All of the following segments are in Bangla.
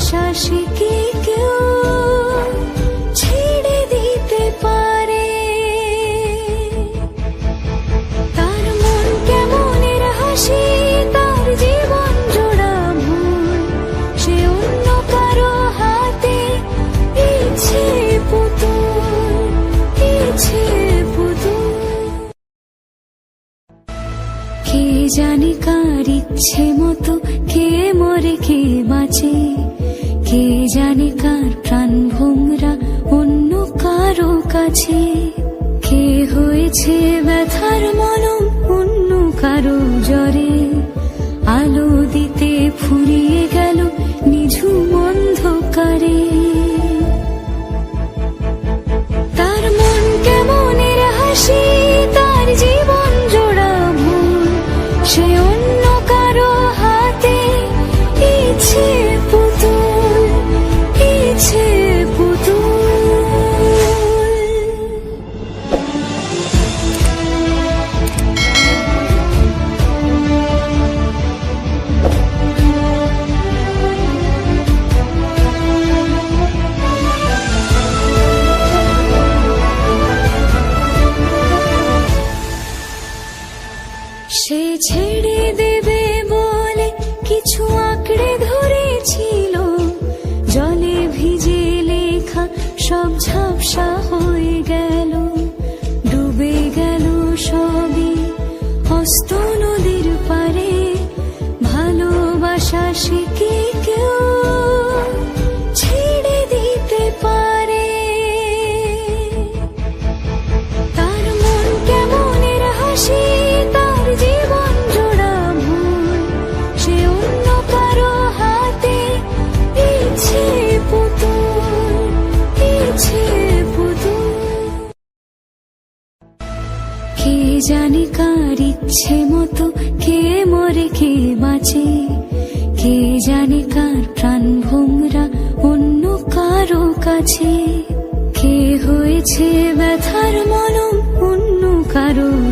সে কি কেউ ছেড়ে দিতে পারে। তার মন কেমনের হাসি, তার জীবন জোড়া ভুল, সে অন্য কারও হাতে ইচ্ছে পুতুল ইচ্ছে পুতুল। কে জানে কার ইচ্ছে মতো, কে মরে, কে বাঁচে কে জানে কার প্রাণ ভোমরা অন্য কারও কাছে। কে হয়েছে ব্যথার মলম, অন্য কারও জ্বরে। আলো দিতে ফুরিয়ে কে বাঁচে। কে জানে কার প্রাণ ভোমরা অন্য কারও কাছে? কে হয়েছে ব্যথার মলম অন্য কারও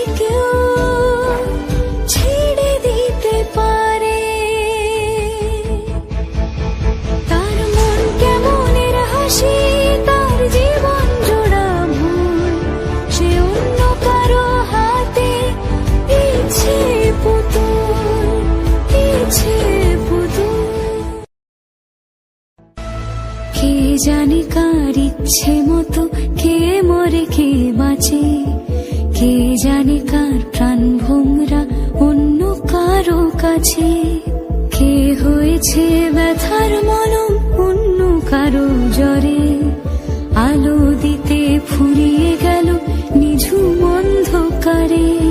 কাছে কে হয়েছে ব্যথার মলম? অন্য কারও জ্বরে আলো দিতে ফুরিয়ে গেল নিঝু অন্ধকারে।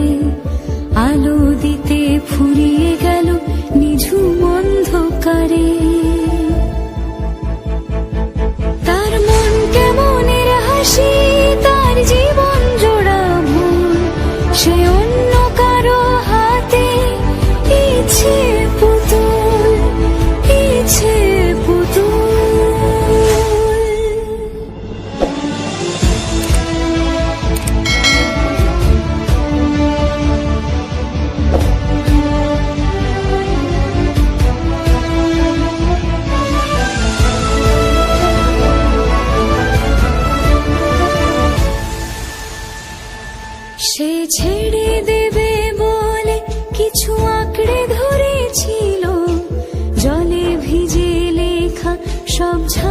লেখা সব ঝাপসা হয়ে